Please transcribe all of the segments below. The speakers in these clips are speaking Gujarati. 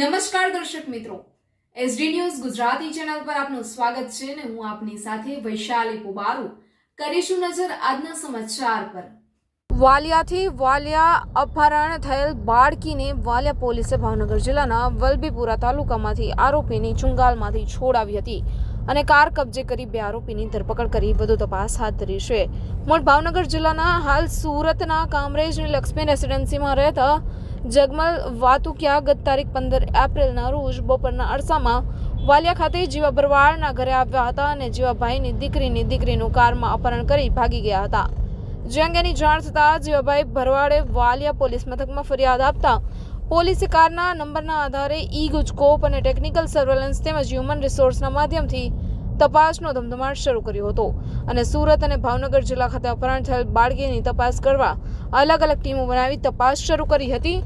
નમસ્કાર દર્શક મિત્રો. એસડી ન્યૂઝ ગુજરાતી ચેનલ પર આપનું સ્વાગત છે અને હું આપની સાથે વૈશાલી પુબારુ. કરીશું નજર આજના સમાચાર પર. વાલિયાથી વાલિયા અપહરણ થયેલ બાળકીને વાલિયા પોલીસે ભાવનગર જિલ્લાના વલભીપુરા તાલુકામાંથી આરોપીની ચુંગાલમાંથી છોડાવી હતી અને કાર કબજે કરી બે આરોપીની ધરપકડ કરી. વધુ તપાસ હાથ ધરી છે. મૂળ ભાવનગર જિલ્લાના હાલ સુરતના કામરેજની લક્ષ્મી રેસિડેન્સીમાં રહેતા જગમલ વાતુકિયા ગત તારીખ પંદર એપ્રિલના રોજ બપોરના અરસામાં વાલિયા ખાતે જીવા ભરવાડના ઘરે આવ્યા હતા અને જીવાભાઈની દીકરીની દીકરીનું કારમાં અપહરણ કરી ભાગી ગયા હતા. જે અંગેની જાણ થતાં જીવાભાઈ ભરવાડે વાલિયા પોલીસ મથકમાં ફરિયાદ આપતા પોલીસે કારના નંબરના આધારે ઈ ગુજકોપ અને ટેકનિકલ સર્વેલન્સ તેમજ હ્યુમન રિસોર્સના માધ્યમથી તપાસનો ધમધમાટ શરૂ કર્યો હતો અને સુરત અને ભાવનગર જિલ્લા ખાતે અપહરણ થયેલ બાળકીની તપાસ કરવા અલગ અલગ ટીમો બનાવી તપાસ શરૂ કરી હતી.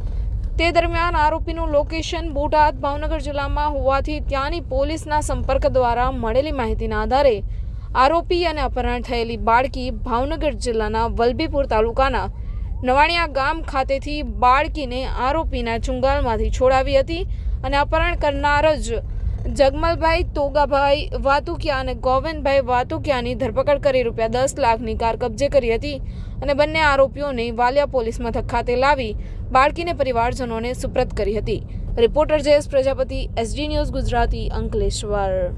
તે દરમિયાન આરોપીનું લોકેશન બોટાદ ભાવનગર જિલ્લામાં હોવાથી ત્યાંની પોલીસના સંપર્ક દ્વારા મળેલી માહિતીના આધારે આરોપી અને અપહરણ થયેલી બાળકી ભાવનગર જિલ્લાના વલભીપુર તાલુકાના નવાણિયા ગામ ખાતેથી બાળકીને આરોપીના ચુંગાલમાંથી છોડાવી હતી અને અપહરણ કરનાર જ જગમલભાઈ તોગાભાઈ વાતુકિયા અને ગોવિંદભાઈ વાતુકિયાની ધરપકડ કરી રૂપિયા દસ લાખની કાર કબજે કરી હતી અને બંને આરોપીઓને વાલિયા પોલીસ મથક ખાતે લાવી બાળકીને પરિવારજનોને સુપ્રત કરી હતી. Reporter Jayesh Prajapati, SD news Gujarati Ankleshwar.